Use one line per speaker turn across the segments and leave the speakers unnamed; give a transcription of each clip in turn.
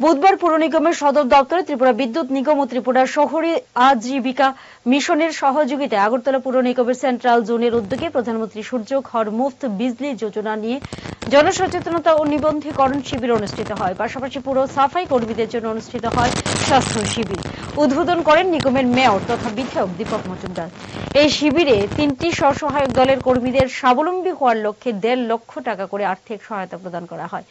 বুধবার পুর নিগমের সদর দপ্তরে ত্রিপুরা বিদ্যুৎ নিগম ও ত্রিপুরা শহরে আজীবিকা মিশনের সহযোগিতায় আগরতলা পুর নিগমের সেন্ট্রাল জোনের উদ্যোগে প্রধানমন্ত্রী সূর্য ঘর মুফত বিজলি যোজনা নিয়ে জনসচেতনতা ও নিবন্ধীকরণ শিবির অনুষ্ঠিত হয়। পাশাপাশি পুরো সাফাই কর্মীদের জন্য অনুষ্ঠিত হয় স্বাস্থ্য শিবির। উদ্বোধন করেন নিগমের মেয়র তথা বিধায়ক দীপক মজুমদার। এই শিবিরে তিনটি স্বসহায়ক দলের কর্মীদের স্বাবলম্বী হওয়ার লক্ষ্যে দেড় লক্ষ টাকা করে আর্থিক সহায়তা প্রদান করা হয়।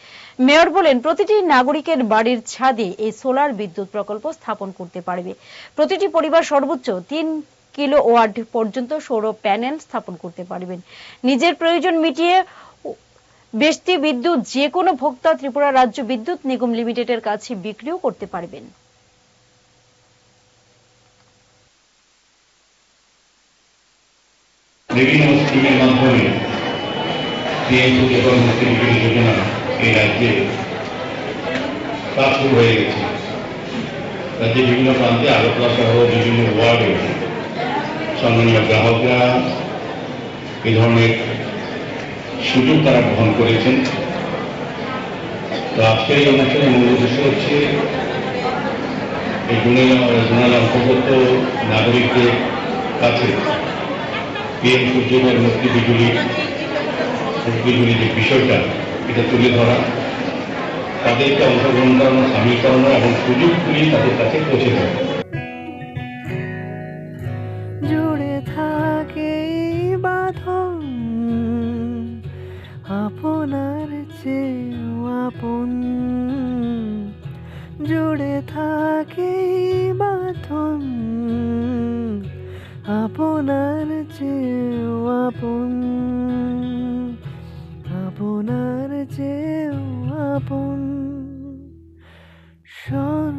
মেয়র বলেন, প্রতিটি নাগরিকের বাড়ির ছাদে এই সোলার বিদ্যুৎ প্রকল্প স্থাপন করতে পারবে। প্রতিটি পরিবার সর্বোচ্চ তিন কিলো ওয়াট পর্যন্ত সৌর প্যানেল স্থাপন করতে পারবেন। নিজের প্রয়োজন মিটিয়ে বেশতি বিদ্যুৎ যে কোনো ভোক্তা ত্রিপুরা রাজ্য বিদ্যুৎ নিগম লিমিটেডের কাছে বিক্রিও করতে পারবেন।
বিভিন্ন স্কিমের মাধ্যমে যোজনা এই রাজ্যে হয়ে গেছে। বিভিন্ন প্রান্তে বিভিন্ন ওয়ার্ডে সম্মানীয় গ্রাহকরা এই ধরনের সুযোগ তারা গ্রহণ করেছেন। তো আজকের এই অনুষ্ঠানের মূল উদ্দেশ্য হচ্ছে এই জোনাল অন্তর্গত নাগরিকদের কাছে পিএম সূর্যকর মুক্তি বিজুলি বিজুলি যে বিষয়টা, এটা তুলে ধরা। তাদেরকে অংশগ্রহণ করানো সামিল করানো এবং সুযোগগুলি তাদের কাছে পৌঁছে দেওয়া।
চেয়েও আপন। জুড়ে থাকে বাঁধন। আপনার চেয়েও আপন। আপনার চেয়েও আপন। সব